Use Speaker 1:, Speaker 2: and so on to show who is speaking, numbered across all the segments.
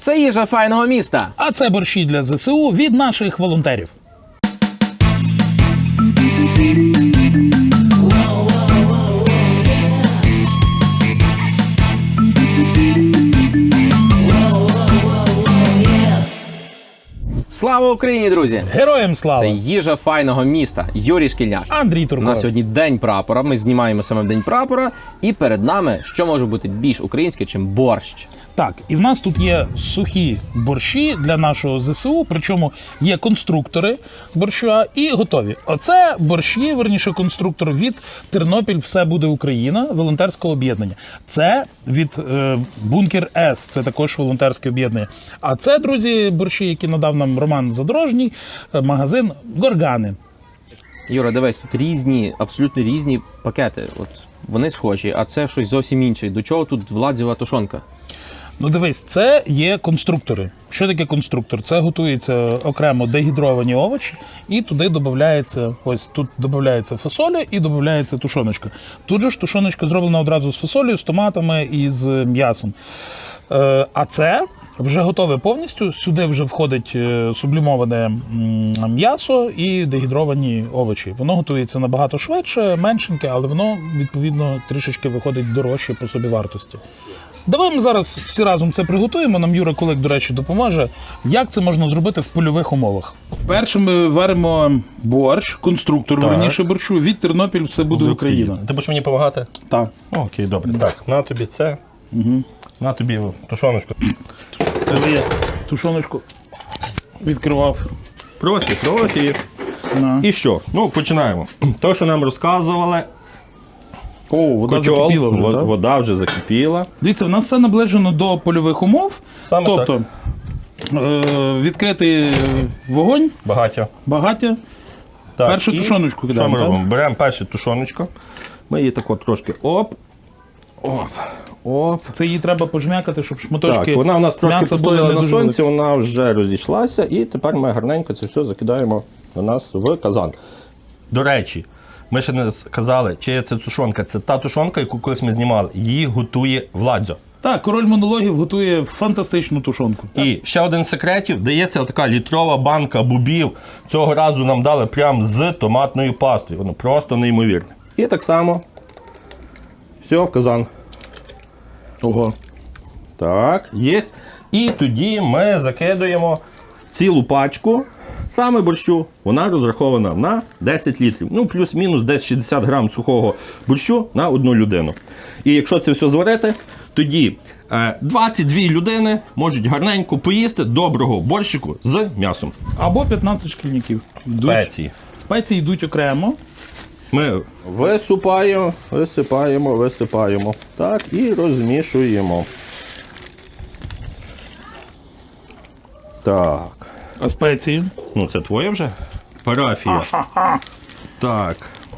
Speaker 1: Це їжа файного міста.
Speaker 2: А це борщі для ЗСУ від наших волонтерів.
Speaker 1: Слава Україні, друзі!
Speaker 2: Героям слава!
Speaker 1: Це їжа файного міста. Юрій Шкільняк.
Speaker 2: Андрій
Speaker 1: У
Speaker 2: Турков.
Speaker 1: нас сьогодні день прапора. Ми знімаємо саме в день прапора, і перед нами що може бути більш українське, чим борщ.
Speaker 2: Так, і в нас тут є сухі борщі для нашого ЗСУ, причому є конструктори борща і готові. Оце борщі, верніше, конструктор від Тернопіль Все буде Україна, волонтерського об'єднання. Це від е, Бункер С, це також волонтерське об'єднання. А це, друзі, борщі, які надав нам Роман Задорожній, е, магазин Горгани.
Speaker 1: Юра, дивись, тут різні, абсолютно різні пакети. От вони схожі, а це щось зовсім інше. До чого тут владзєва тушонка?
Speaker 2: Ну, дивись, це є конструктори. Що таке конструктор? Це готується окремо дегідровані овочі, і туди додається, ось тут додається фасоля і додається тушоночка. Тут же ж тушоночка зроблена одразу з фасолею, з томатами і з м'ясом. Е, а це вже готове повністю. Сюди вже входить е, сублімоване м'ясо і дегідровані овочі. Воно готується набагато швидше, меншеньке, але воно відповідно трішечки виходить дорожче по собі вартості. Давай ми зараз всі разом це приготуємо. Нам Юра Кулик, до речі, допоможе. Як це можна зробити в польових умовах? Перше ми варимо борщ, конструктор
Speaker 3: Так.
Speaker 2: раніше борщу. Від Тернопіль все буде Україна.
Speaker 3: Ти будеш мені допомагати?
Speaker 2: Так.
Speaker 3: Окей, добре. Так, на тобі це. Угу. На тобі тушоночку.
Speaker 2: Я тушоночку відкривав.
Speaker 3: Профі, профі.
Speaker 2: На.
Speaker 3: І що? Ну, починаємо. То, що нам розказували,
Speaker 2: О, вода
Speaker 3: кочол,
Speaker 2: закипіла вже,
Speaker 3: во-
Speaker 2: так?
Speaker 3: вода вже закипіла.
Speaker 2: Дивіться, в нас все наближено до польових умов.
Speaker 3: Саме
Speaker 2: тобто е- відкритий вогонь,
Speaker 3: Багаття.
Speaker 2: багаття.
Speaker 3: Так,
Speaker 2: Першу
Speaker 3: і
Speaker 2: тушоночку кидаємо,
Speaker 3: Що ми
Speaker 2: так?
Speaker 3: робимо? Беремо першу тушоночку. Ми її тако трошки оп. Оп. Оп.
Speaker 2: Це її треба пожмякати, щоб шматочки.
Speaker 3: Так, вона у нас трошки постояла на сонці, вона вже розійшлася, і тепер ми гарненько це все закидаємо до нас в казан. До речі, ми ще не сказали, чия це тушонка. Це та тушонка, яку колись ми знімали. Її готує Владзо.
Speaker 2: Так, король монологів готує фантастичну тушонку.
Speaker 3: І ще один з секретів дається така літрова банка бубів. Цього разу нам дали прям з томатною пастою. Воно просто неймовірне. І так само. Все в казан.
Speaker 2: Ого.
Speaker 3: Так, є. І тоді ми закидуємо цілу пачку саме борщу. Вона розрахована на 10 літрів. Ну, плюс-мінус десь 60 грам сухого борщу на одну людину. І якщо це все зварити, тоді е, 22 людини можуть гарненько поїсти доброго борщику з м'ясом.
Speaker 2: Або 15 шкільників.
Speaker 3: Спеції.
Speaker 2: Спеції йдуть окремо.
Speaker 3: Ми висипаємо, висипаємо, висипаємо. Так, і розмішуємо. Так.
Speaker 2: А спеції.
Speaker 3: Ну, це твоє вже? Парафія. Так.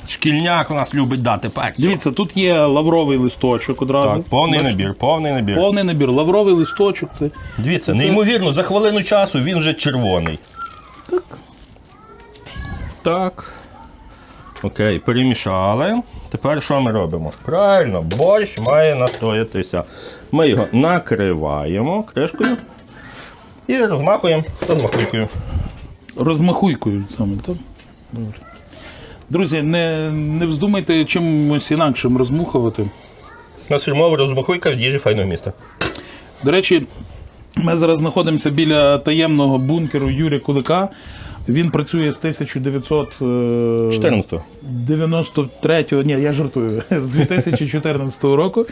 Speaker 3: Шкільняк у нас любить дати перцю.
Speaker 2: Дивіться, тут є лавровий листочок одразу.
Speaker 3: Так, повний
Speaker 2: Бачите?
Speaker 3: набір, повний набір.
Speaker 2: Повний набір. Лавровий листочок. Це
Speaker 3: Дивіться,
Speaker 2: Це-
Speaker 3: неймовірно, за хвилину часу він вже червоний.
Speaker 2: так.
Speaker 3: Так. Окей, перемішали. Тепер що ми робимо? Правильно, борщ має настоятися. Ми його накриваємо кришкою і розмахуємо розмахуйкою.
Speaker 2: Розмахуйкою саме, так? Добре. Друзі, не, не вздумайте чимось інакшим розмухувати.
Speaker 3: У нас фірмова розмахуйка від їжі файного міста.
Speaker 2: До речі, ми зараз знаходимося біля таємного бункеру Юрія Кулика. Він працює з 1993
Speaker 3: 14-го.
Speaker 2: ні, я жартую, з 2014 року.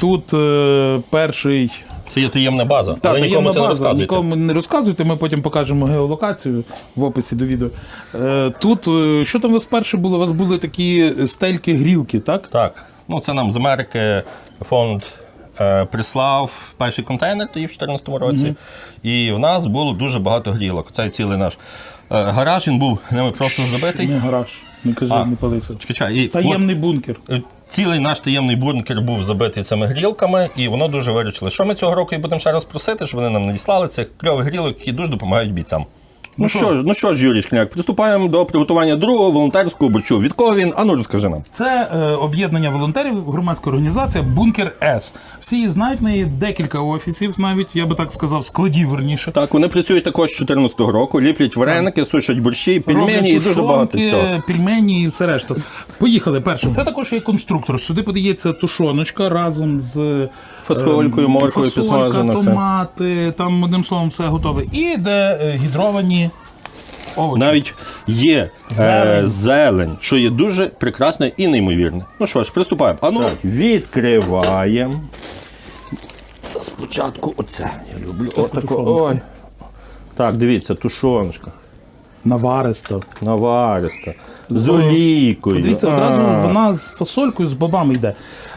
Speaker 2: Тут е, перший
Speaker 3: Це є таємна база,
Speaker 2: Та,
Speaker 3: але нікому це не
Speaker 2: база. Нікому не розказуйте, ми потім покажемо геолокацію в описі до відео. Е, Тут, е, що там у вас перше було? У вас були такі стельки грілки, так?
Speaker 3: Так. Ну, це нам з Америки фонд е, прислав перший контейнер тоді в 2014 році. І в нас було дуже багато грілок. Це цілий наш е, гараж, він був ними просто забитий.
Speaker 2: Не гараж, не кажи,
Speaker 3: А.
Speaker 2: не палися.
Speaker 3: Чекай, і
Speaker 2: Таємний бункер.
Speaker 3: от, е, цілий наш таємний бункер був забитий цими грілками, і воно дуже виручило. Що ми цього року і будемо ще раз просити, щоб вони нам надіслали цих кльових грілок, які дуже допомагають бійцям. Ну що ж, ну що ж, Юрій Шкляк, приступаємо до приготування другого волонтерського борщу. Від кого він? Ану розкажи нам.
Speaker 2: Це е, об'єднання волонтерів, громадська організація Бункер С. Всі її знають, в неї декілька офісів, навіть я би так сказав, складів верніше.
Speaker 3: Так, вони працюють також з 14-го року, ліплять вареники, сушать борщі,
Speaker 2: Роблять
Speaker 3: і дуже багато цього.
Speaker 2: пельмені і все решта. Поїхали перше. Це також є конструктор. Сюди подається тушоночка разом з е,
Speaker 3: Фасолькою, морквою
Speaker 2: фасолька,
Speaker 3: підсмажена все.
Speaker 2: томати, там одним словом все готове. І де е, гідровані овочі.
Speaker 3: Навіть є
Speaker 2: Зелень.
Speaker 3: Е, зелень, що є дуже прекрасне і неймовірне. Ну що ж, приступаємо. Ану, відкриваємо. Спочатку оце. Я люблю. Отако. Ой. Так, дивіться, тушоночка.
Speaker 2: Наваристо.
Speaker 3: Навариста. З
Speaker 2: З-
Speaker 3: олійкою.
Speaker 2: Дивіться,
Speaker 3: А.
Speaker 2: одразу вона з фасолькою, з бобами йде.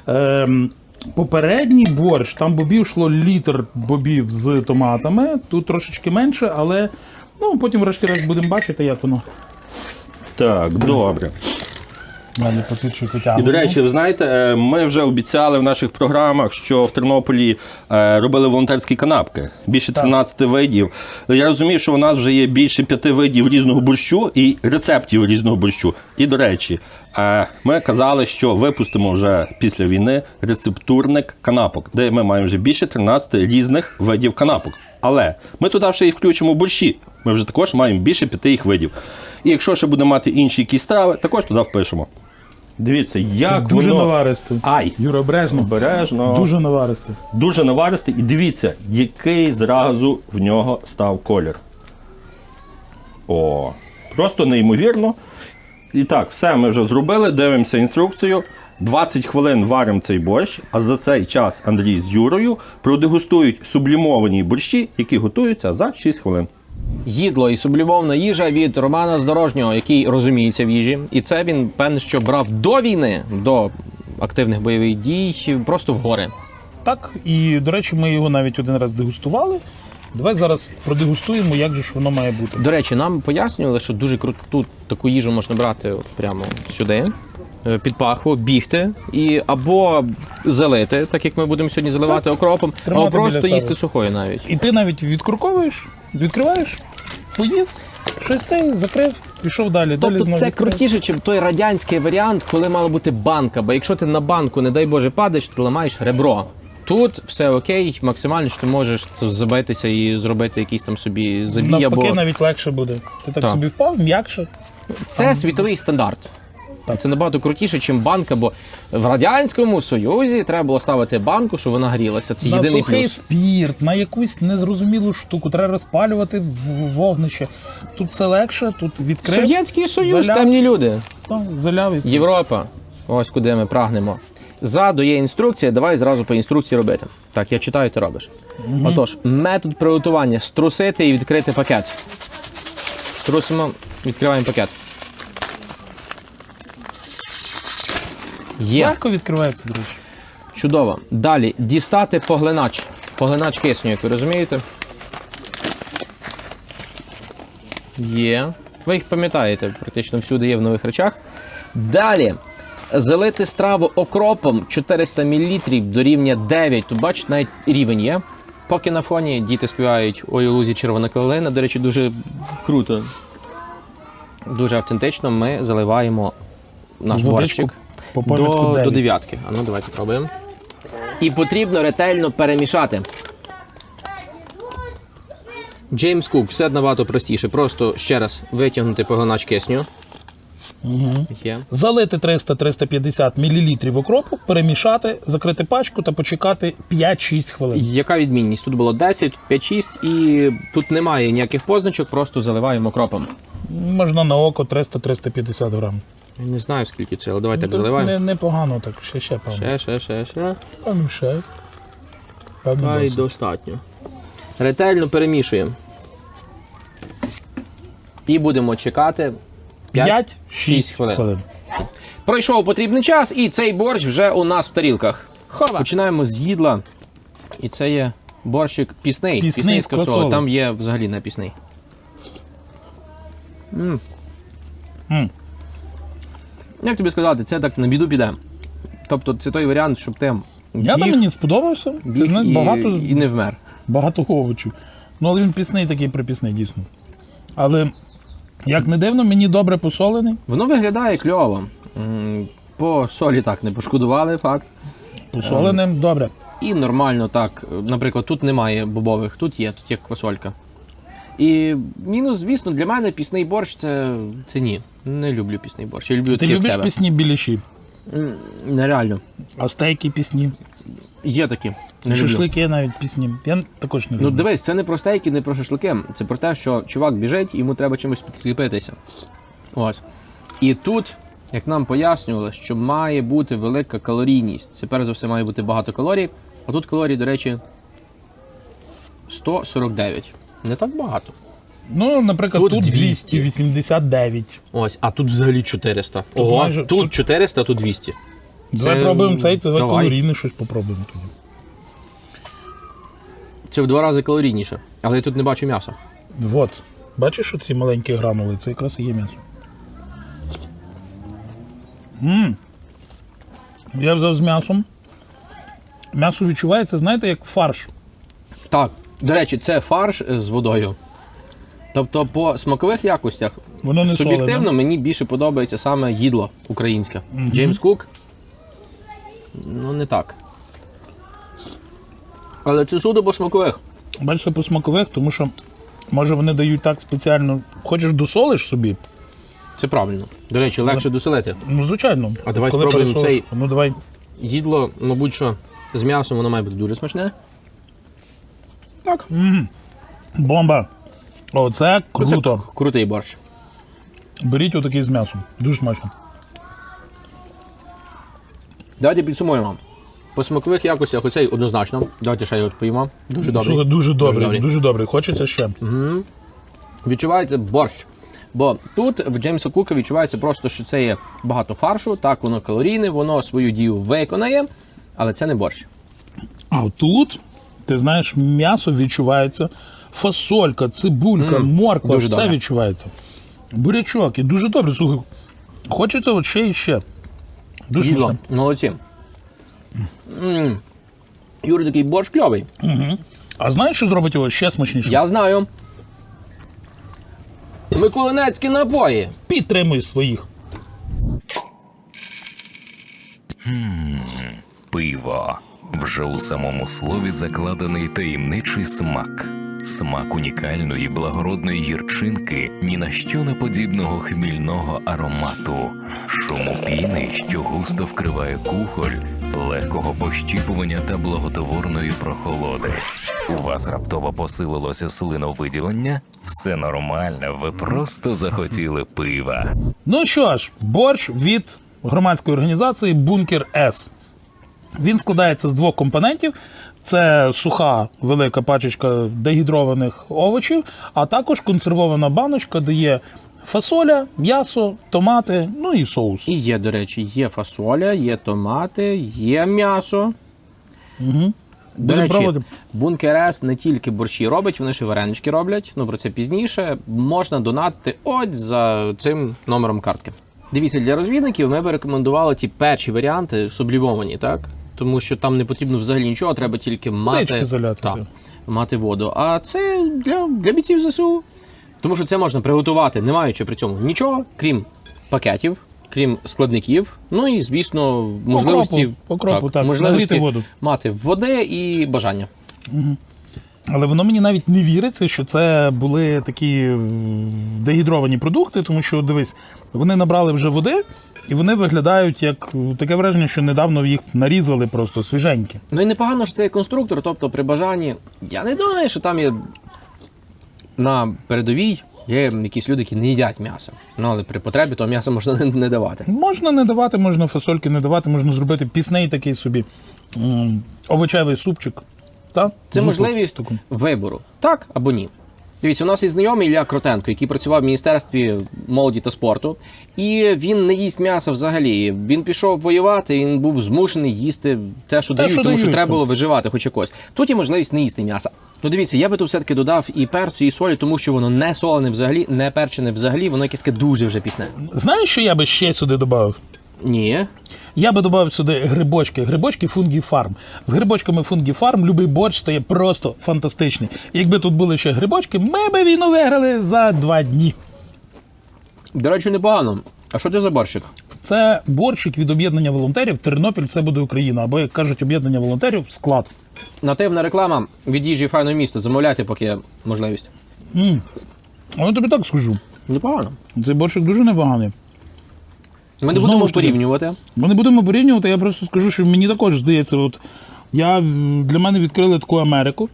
Speaker 2: Ем, попередній борщ, там бобів йшло літр бобів з томатами, тут трошечки менше, але ну, потім, врешті-решт, будемо бачити, як воно.
Speaker 3: Так, добре.
Speaker 2: Далі потичу
Speaker 3: І до речі, ви знаєте, е, ми вже обіцяли в наших програмах, що в Тернополі е, робили волонтерські канапки. Більше 13 видів. Я розумію, що у нас вже є більше п'яти видів різного борщу і рецептів різного борщу. І до речі, е, ми казали, що випустимо вже після війни рецептурник канапок, де ми маємо вже більше 13 різних видів канапок. Але ми туди ще і включимо борщі. Ми вже також маємо більше п'яти їх видів. І якщо ще будемо мати інші якісь страви, також туди впишемо. Дивіться, як
Speaker 2: Дуже
Speaker 3: воно...
Speaker 2: наваристий.
Speaker 3: Ай!
Speaker 2: Юра обережно.
Speaker 3: Обережно.
Speaker 2: Дуже наваристий.
Speaker 3: Дуже наваристий. І дивіться, який зразу в нього став колір. О, просто неймовірно. І так, все ми вже зробили. Дивимося інструкцію. 20 хвилин варимо цей борщ, а за цей час Андрій з Юрою продегустують сублімовані борщі, які готуються за 6 хвилин.
Speaker 1: Їдло і сублімовна їжа від Романа Здорожнього, який розуміється в їжі. І це він певне, що брав до війни, до активних бойових дій, просто в гори.
Speaker 2: Так, і до речі, ми його навіть один раз дегустували. Давай зараз продегустуємо, як же ж воно має бути.
Speaker 1: До речі, нам пояснювали, що дуже круту таку їжу можна брати от прямо сюди, під пахву, бігти і або залити, так як ми будемо сьогодні заливати окропом,
Speaker 2: Тримати
Speaker 1: або просто
Speaker 2: біля
Speaker 1: їсти
Speaker 2: себе.
Speaker 1: сухою навіть.
Speaker 2: І ти навіть відкурковуєш, відкриваєш, поїв, щось цей закрив, пішов далі. далі
Speaker 1: Тобто
Speaker 2: знову
Speaker 1: це
Speaker 2: відкрив.
Speaker 1: крутіше, ніж той радянський варіант, коли мала бути банка. Бо якщо ти на банку, не дай Боже, падаєш, ти ламаєш ребро. Тут все окей, максимально що ти можеш це забитися і зробити якийсь там собі забій.
Speaker 2: Навпаки,
Speaker 1: Або
Speaker 2: навіть легше буде. Ти так,
Speaker 1: Так.
Speaker 2: собі впав, м'якше.
Speaker 1: це світовий стандарт. Це набагато крутіше, ніж банка, бо в радянському союзі треба було ставити банку, щоб вона грілася. Це
Speaker 2: на
Speaker 1: єдиний
Speaker 2: сухий
Speaker 1: плюс.
Speaker 2: спірт, на якусь незрозумілу штуку, треба розпалювати в- вогнище. Тут все легше, тут відкрив,
Speaker 1: Совєтський Союз,
Speaker 2: заляв.
Speaker 1: темні люди.
Speaker 2: та, заляв. і-
Speaker 1: Європа. Ось куди ми прагнемо. Ззаду є інструкція, давай зразу по інструкції робити. Так, я читаю, ти робиш. Отож, метод приготування: струсити і відкрити пакет. Струсимо, відкриваємо пакет. Є.
Speaker 2: Легко відкривається, до речі.
Speaker 1: Чудово. Далі дістати поглинач. Поглинач кисню, як ви розумієте. Є. Ви їх пам'ятаєте, практично всюди є в нових речах. Далі. Залити страву окропом 400 мл до рівня 9. Тут бачите, навіть рівень є. Поки на фоні діти співають Ой у лузі червона калина. До речі, дуже круто. Дуже автентично ми заливаємо наш
Speaker 2: Водичку
Speaker 1: борщик
Speaker 2: по пам'ятку
Speaker 1: до, до
Speaker 2: 9.
Speaker 1: дев'ятки. А ну давайте пробуємо. І потрібно ретельно перемішати. Джеймс Кук, все набагато простіше. Просто ще раз витягнути поглинач кисню. Угу. Є.
Speaker 2: Залити 300-350 мл окропу, перемішати, закрити пачку та почекати 5-6 хвилин.
Speaker 1: Яка відмінність? Тут було 10, 5-6 і тут немає ніяких позначок, просто заливаємо кропом.
Speaker 2: Можна на око 300-350 грам.
Speaker 1: Я Не знаю скільки це, але давайте так заливаємо.
Speaker 2: Не, непогано так, ще ще певно.
Speaker 1: Ще, ще, ще, ще.
Speaker 2: Певно, ще. Певно,
Speaker 1: Та й
Speaker 2: досить.
Speaker 1: достатньо. Ретельно перемішуємо. І будемо чекати 5-6
Speaker 2: 5-6
Speaker 1: хвилин.
Speaker 2: хвилин.
Speaker 1: Пройшов потрібний час, і цей борщ вже у нас в тарілках. Хова. Починаємо з їдла. І це є борщик пісний.
Speaker 2: Пісний з
Speaker 1: квасоли. Там є взагалі не пісний. М.
Speaker 2: М.
Speaker 1: Як тобі сказати, це так на біду піде. Тобто це той варіант, щоб ти
Speaker 2: Я там мені сподобався. Ти знаєш,
Speaker 1: і,
Speaker 2: багато,
Speaker 1: і не вмер.
Speaker 2: багато овочів. Ну, але він пісний такий припісний, дійсно. Але, як не дивно, мені добре посолений.
Speaker 1: Воно виглядає кльово. По солі так не пошкодували, факт.
Speaker 2: Посоленим добре.
Speaker 1: І нормально так. Наприклад, тут немає бобових, тут є, тут є квасолька. І мінус, звісно, для мене пісний борщ це, це ні. Не люблю пісний борщ. Я люблю
Speaker 2: Ти любиш
Speaker 1: тебе.
Speaker 2: пісні біліші,
Speaker 1: Нереально.
Speaker 2: а стейки пісні,
Speaker 1: Є такі. Не люблю.
Speaker 2: навіть пісні. Я також не люблю.
Speaker 1: Ну дивись, це не про стейки, не про шашлики. Це про те, що чувак біжить, йому треба чимось підкріпитися. Ось. І тут, як нам пояснювали, що має бути велика калорійність. Це перш за все має бути багато калорій. А тут калорій, до речі, 149. Не так багато.
Speaker 2: Ну, наприклад,
Speaker 1: Тут
Speaker 2: тут,
Speaker 1: 200.
Speaker 2: 289.
Speaker 1: Ось, а тут взагалі 400. Ого,
Speaker 2: майже-
Speaker 1: тут
Speaker 2: тут-
Speaker 1: 400, тут 200.
Speaker 2: Давай
Speaker 1: Це-
Speaker 2: пробуємо цей, давай
Speaker 1: давай.
Speaker 2: калорійне щось попробуємо тоді.
Speaker 1: Це в два рази калорійніше. Але я тут не бачу м'яса.
Speaker 2: От. Бачиш оці маленькі гранули? Це якраз і є м'ясо. М. Я взяв з м'ясом. М'ясо відчувається, знаєте, як фарш.
Speaker 1: Так, до речі, це фарш з водою. Тобто, по смакових якостях
Speaker 2: Воно не
Speaker 1: суб'єктивно
Speaker 2: солене.
Speaker 1: мені більше подобається саме їдло українське. Джеймс Кук. Ну, не так. Але це суто по смакових.
Speaker 2: Бачите, по смакових, тому що може вони дають так спеціально. Хочеш досолиш собі?
Speaker 1: Це правильно. До речі, легше доселити.
Speaker 2: Ну, звичайно.
Speaker 1: А давай
Speaker 2: Коли
Speaker 1: спробуємо
Speaker 2: пересолиш.
Speaker 1: цей.
Speaker 2: Ну давай.
Speaker 1: Їдло, мабуть, що з м'ясом воно має бути дуже смачне. Так.
Speaker 2: Бомба. О, це круто.
Speaker 1: Це крутий борщ.
Speaker 2: Беріть отакий з м'ясом. Дуже смачно.
Speaker 1: Давайте підсумуємо. По смакових якостях оцей однозначно. Давайте ще його поїмо. Дуже добре.
Speaker 2: Слухай, дуже добре, дуже добре. Хочеться ще.
Speaker 1: відчувається борщ. Бо тут в Джеймса Кука відчувається просто, що це є багато фаршу, так воно калорійне, воно свою дію виконає, але це не борщ.
Speaker 2: А тут, ти знаєш, м'ясо відчувається, фасолька, цибулька, морква, все
Speaker 1: добре.
Speaker 2: відчувається. Бурячок, і дуже добре. Слухай, хочеться от ще і ще. Дуже
Speaker 1: Їдло,
Speaker 2: смачно.
Speaker 1: молодці. М. Юрій такий борщ кльовий.
Speaker 2: А знаєш, що зробить його ще смачніше?
Speaker 1: Я знаю. Миколинецькі напої.
Speaker 2: Підтримуй своїх.
Speaker 4: Пиво. Вже у самому слові закладений таємничий смак. Смак унікальної благородної гірчинки, ні на що не подібного хмільного аромату, шуму піни, що густо вкриває кухоль, легкого пощіпування та благотворної прохолоди. У вас раптово посилилося слиновиділення? Все нормально, ви просто захотіли пива.
Speaker 2: Ну що ж, борщ від громадської організації Бункер С. Він складається з двох компонентів: це суха велика пачечка дегідрованих овочів, а також консервована баночка, де є фасоля, м'ясо, томати, ну і соус.
Speaker 1: І є, до речі, є фасоля, є томати, є м'ясо. До
Speaker 2: Будемо
Speaker 1: речі,
Speaker 2: пробувати.
Speaker 1: Бункер С не тільки борщі робить, вони ще варенички роблять. Ну про це пізніше. Можна донатити ось за цим номером картки. Дивіться, для розвідників ми би рекомендували ті перші варіанти сублімовані, так? Тому що там не потрібно взагалі нічого, треба тільки мати,
Speaker 2: заляти,
Speaker 1: так,
Speaker 2: так.
Speaker 1: мати воду. А це для, для бійців ЗСУ. Тому що це можна приготувати, не маючи при цьому нічого, крім пакетів, крім складників. Ну і, звісно, можливості,
Speaker 2: окропу, так,
Speaker 1: можливості
Speaker 2: воду.
Speaker 1: мати води і бажання.
Speaker 2: Але воно мені навіть не віриться, що це були такі дегідровані продукти, тому що дивись, вони набрали вже води, і вони виглядають як таке враження, що недавно їх нарізали просто свіженькі.
Speaker 1: Ну і непогано, що це є конструктор, тобто при бажанні. Я не думаю, що там є на передовій є якісь люди, які не їдять м'ясо. Ну але при потребі то м'ясо можна не, давати.
Speaker 2: Можна не давати, можна фасольки не давати, можна зробити пісний такий собі овочевий супчик. Та?
Speaker 1: Це можливість
Speaker 2: таку.
Speaker 1: вибору, так або ні. Дивіться, у нас є знайомий Ілля Кротенко, який працював в міністерстві молоді та спорту, і він не їсть м'яса взагалі. Він пішов воювати, він був змушений їсти те, що
Speaker 2: Те,
Speaker 1: дають,
Speaker 2: що
Speaker 1: тому що треба було виживати хоч якось. Тут є можливість не їсти м'яса. Ну дивіться, я би тут все-таки додав і перцю, і солі, тому що воно не солене взагалі, не перчене взагалі, воно якесь дуже вже пісне.
Speaker 2: Знаєш, що я би ще сюди додав?
Speaker 1: Ні.
Speaker 2: Я би додав сюди грибочки. Грибочки Farm. З грибочками Farm любий борщ стає просто фантастичний. Якби тут були ще грибочки, ми би війну виграли за два дні.
Speaker 1: До речі, непогано. А що це за борщик?
Speaker 2: Це борщик від об'єднання волонтерів. Тернопіль це буде Україна. Або як кажуть, об'єднання волонтерів склад.
Speaker 1: Нативна реклама від їжі файне місто. Замовляйте, поки є можливість.
Speaker 2: А я тобі так скажу.
Speaker 1: Непогано.
Speaker 2: Цей борщик дуже непоганий.
Speaker 1: Ми не
Speaker 2: Знову
Speaker 1: будемо
Speaker 2: ж таки.
Speaker 1: порівнювати.
Speaker 2: Ми не будемо порівнювати, я просто скажу, що мені також здається, от я для мене відкрили таку Америку,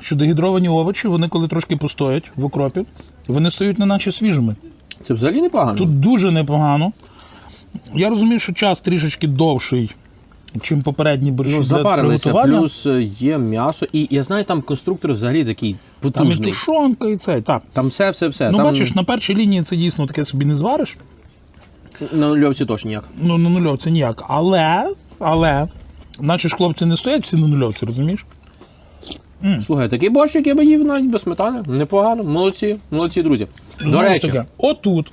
Speaker 2: що дегідровані овочі, вони коли трошки постоять в окропі, вони стають не наче свіжими.
Speaker 1: Це взагалі непогано.
Speaker 2: Тут дуже непогано. Я розумію, що час трішечки довший, чим попередні борщі
Speaker 1: Ну,
Speaker 2: для
Speaker 1: запарилися,
Speaker 2: приготування.
Speaker 1: плюс е, є м'ясо. І я знаю, там конструктор взагалі такий
Speaker 2: Там і
Speaker 1: потужний.
Speaker 2: тушонка, і це. Так.
Speaker 1: Там все, все, все.
Speaker 2: Ну,
Speaker 1: там
Speaker 2: бачиш, на першій лінії це дійсно таке собі не звариш.
Speaker 1: На нульовці точно ніяк.
Speaker 2: Ну, на нульовці ніяк. Але, але, наші ж хлопці не стоять всі на нульовці, розумієш?
Speaker 1: Слухай, такий борщик я би їв навіть без сметани. Непогано. Молодці, молодці, друзі. До
Speaker 2: Знову ж
Speaker 1: речі,
Speaker 2: таки, отут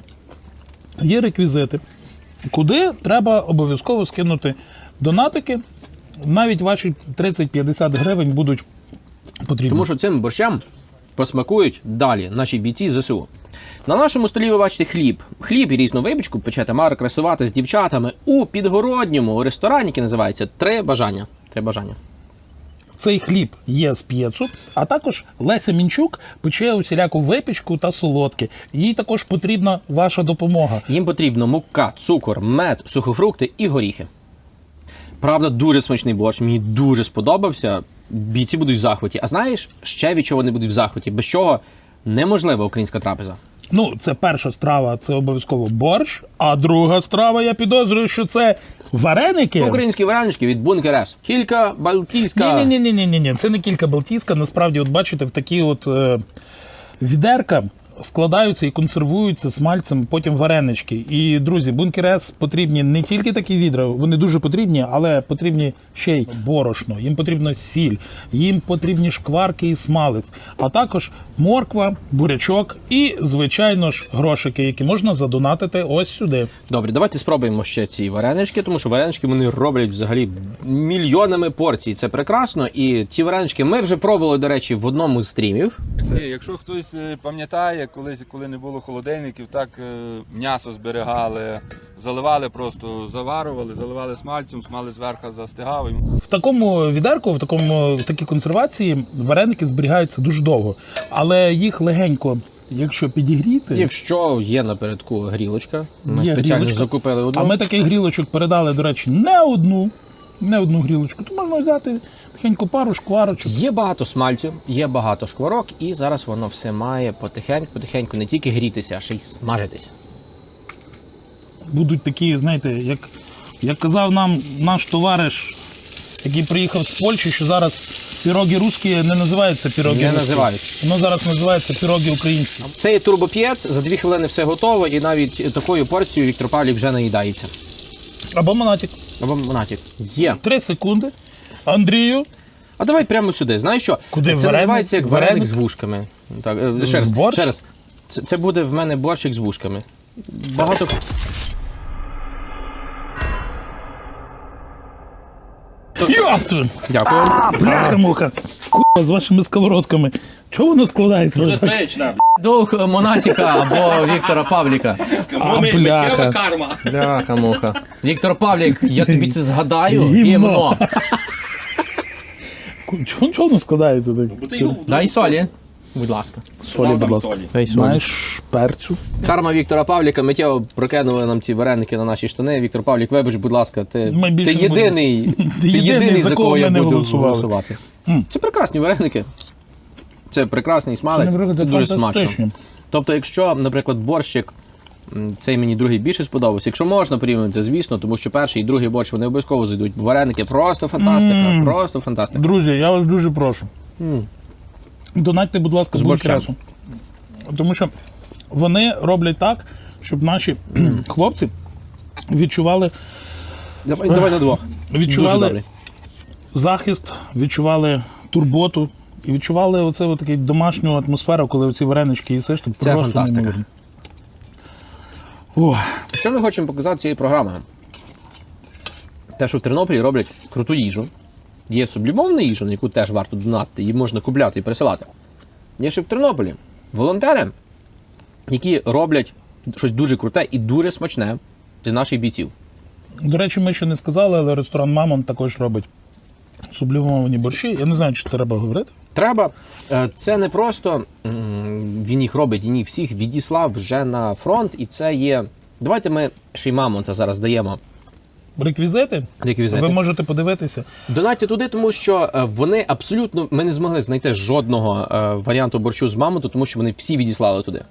Speaker 2: є реквізити, куди треба обов'язково скинути донатики. Навіть ваші 30-50 гривень будуть потрібні.
Speaker 1: Тому що цим борщам посмакують далі наші бійці ЗСУ. На нашому столі ви бачите хліб. Хліб і різну випічку пече Тамара красувати з дівчатами у підгородньому ресторані, який називається Три бажання. Три бажання.
Speaker 2: Цей хліб є з п'єцу, а також Леся Мінчук пече усіляку випічку та солодки. Їй також потрібна ваша допомога.
Speaker 1: Їм потрібно мука, цукор, мед, сухофрукти і горіхи. Правда, дуже смачний борщ, мені дуже сподобався. Бійці будуть в захваті. А знаєш, ще від чого вони будуть в захваті, без чого неможлива українська трапеза.
Speaker 2: Ну, це перша страва, це обов'язково борщ. А друга страва, я підозрюю, що це вареники.
Speaker 1: Українські варенички від бункерес. Кілька балтійська.
Speaker 2: Ні, ні, ні, ні, ні, ні. Це не кілька Балтійська. Насправді, от бачите, в такі от е, відерка складаються і консервуються смальцем потім варенички. І друзі, бункер С потрібні не тільки такі відра, вони дуже потрібні, але потрібні ще й борошно, їм потрібна сіль, їм потрібні шкварки і смалець, а також морква, бурячок і, звичайно ж, грошики, які можна задонатити ось сюди.
Speaker 1: Добре, давайте спробуємо ще ці варенички, тому що варенички вони роблять взагалі мільйонами порцій. Це прекрасно. І ті варенички ми вже пробували, до речі, в одному з стрімів.
Speaker 5: Ні, якщо хтось е, пам'ятає, колись, коли не було холодильників, так е, м'ясо зберігали, заливали просто, заварували, заливали смальцем, смали зверху застигав.
Speaker 2: В такому відерку, в такому в такій консервації вареники зберігаються дуже довго, але їх легенько, якщо підігріти.
Speaker 1: Якщо є напередку грілочка, ми
Speaker 2: Є
Speaker 1: спеціально
Speaker 2: грілочка.
Speaker 1: закупили одну.
Speaker 2: А ми таких грілочок передали, до речі, не одну, не одну грілочку. То можна взяти тихеньку пару шкварочок.
Speaker 1: Є багато смальцю, є багато шкварок, і зараз воно все має потихеньку, потихеньку не тільки грітися, а ще й смажитися.
Speaker 2: Будуть такі, знаєте, як, як казав нам наш товариш, який приїхав з Польщі, що зараз піроги русські не називаються піроги.
Speaker 1: Не називають.
Speaker 2: Воно зараз називається піроги українські.
Speaker 1: Це є турбоп'єц, за дві хвилини все готово, і навіть такою порцією Віктор Павлік вже наїдається.
Speaker 2: Або монатик.
Speaker 1: Або Монатік. Є.
Speaker 2: Три секунди. Андрію.
Speaker 1: А давай прямо сюди. Знаєш що?
Speaker 2: Куди?
Speaker 1: Це
Speaker 2: Вареник?
Speaker 1: називається як вареник,
Speaker 2: Вареник?
Speaker 1: з вушками. Так, е, ще раз.
Speaker 2: борщ?
Speaker 1: Ще раз. Це, це буде в мене борщик з вушками. Багато.
Speaker 2: Йопту!
Speaker 1: Дякую.
Speaker 2: Бляха муха. Куба з вашими сковородками. Чого воно складається? ось так?
Speaker 3: Безпечно.
Speaker 1: Монатіка або Віктора Павліка.
Speaker 2: А, бляха.
Speaker 3: карма.
Speaker 1: Бляха муха. Віктор Павлік, я тобі це згадаю.
Speaker 2: Гімно.
Speaker 1: Гімно.
Speaker 2: Чого, воно складається так?
Speaker 1: Дай солі. Будь ласка.
Speaker 2: Солі, будь ласка.
Speaker 1: Дай солі.
Speaker 2: Маєш перцю.
Speaker 1: Карма Віктора Павліка миттєво прокинули нам ці вареники на наші штани. Віктор Павлік, вибач, будь ласка, ти,
Speaker 2: Ми
Speaker 1: ти
Speaker 2: більше не
Speaker 1: єдиний, ти
Speaker 2: єдиний, за кого
Speaker 1: я
Speaker 2: ми не
Speaker 1: буду
Speaker 2: голосували.
Speaker 1: голосувати.
Speaker 2: М.
Speaker 1: Це прекрасні вареники. Це прекрасний смалець,
Speaker 2: Це,
Speaker 1: це, дуже смачно. Тобто, якщо, наприклад, борщик, цей мені другий більше сподобався. Якщо можна порівняти, звісно, тому що перший і другий борщ вони обов'язково зайдуть. Вареники просто фантастика,
Speaker 2: Мм.
Speaker 1: просто фантастика.
Speaker 2: Друзі, я вас дуже прошу.
Speaker 1: М.
Speaker 2: Донатьте, будь ласка, з
Speaker 1: З
Speaker 2: Тому що вони роблять так, щоб наші хлопці відчували,
Speaker 1: Давай, давай на двох.
Speaker 2: Відчували захист, відчували турботу і відчували оце таку домашню атмосферу, коли оці варенички їсиш, то
Speaker 1: Це
Speaker 2: просто
Speaker 1: фантастика.
Speaker 2: Ох,
Speaker 1: Що ми хочемо показати цією програмою? те, що в Тернополі роблять круту їжу. Є сублімовна їжа, на яку теж варто донатити, її можна купляти і присилати. Є ще в Тернополі волонтери, які роблять щось дуже круте і дуже смачне для наших бійців.
Speaker 2: До речі, ми ще не сказали, але ресторан Мамон також робить сублімовані борщі. Я не знаю, чи треба говорити.
Speaker 1: Треба. Е, Це не просто він їх робить, він їх всіх відіслав вже на фронт, і це є. Давайте ми ще й мамонта зараз даємо.
Speaker 2: Реквізити,
Speaker 1: Реквізити.
Speaker 2: ви можете подивитися.
Speaker 1: Донатьте туди, тому що е, вони абсолютно ми не змогли знайти жодного е, варіанту борщу з мамонту, тому що вони всі відіслали туди.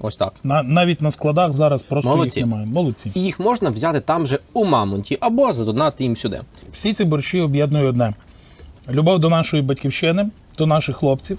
Speaker 1: Ось так.
Speaker 2: На, навіть на складах зараз просто
Speaker 1: Молодці.
Speaker 2: їх немає. Молодці.
Speaker 1: І їх можна взяти там же у мамонті або задонати їм сюди.
Speaker 2: Всі ці борщі об'єднує одне: любов до нашої батьківщини, до наших хлопців,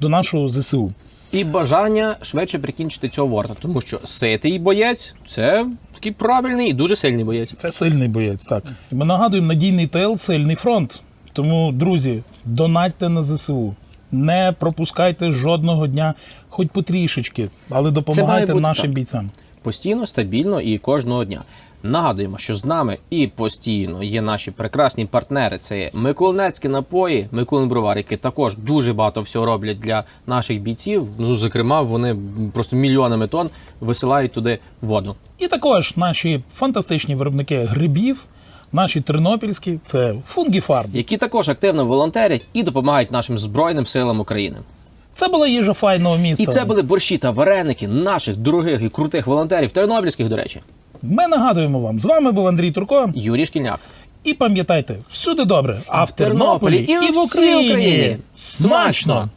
Speaker 2: до нашого ЗСУ.
Speaker 1: І бажання швидше прикінчити цього ворта, тому що ситий боєць це такий правильний і дуже сильний боєць.
Speaker 2: Це сильний боєць. Так і ми нагадуємо, надійний тил, сильний фронт. Тому, друзі, донатьте на ЗСУ. Не пропускайте жодного дня, хоч потрішечки, але допомагайте
Speaker 1: бути
Speaker 2: нашим
Speaker 1: так.
Speaker 2: бійцям.
Speaker 1: постійно, стабільно і кожного дня. Нагадуємо, що з нами і постійно є наші прекрасні партнери. Це є Миколинецькі напої, Миколин Бровар, які також дуже багато всього роблять для наших бійців. Ну, зокрема, вони просто мільйонами тонн висилають туди воду.
Speaker 2: І також наші фантастичні виробники грибів, наші тернопільські, це фунгіфарм.
Speaker 1: які також активно волонтерять і допомагають нашим збройним силам України.
Speaker 2: Це була їжа файного міста.
Speaker 1: І це були борщі та вареники наших дорогих і крутих волонтерів, тернопільських, до речі,
Speaker 2: ми нагадуємо вам, з вами був Андрій Турко.
Speaker 1: Юрій Шкільняк.
Speaker 2: І пам'ятайте, всюди добре, а в
Speaker 1: Тернополі і
Speaker 2: в Україні
Speaker 1: смачно!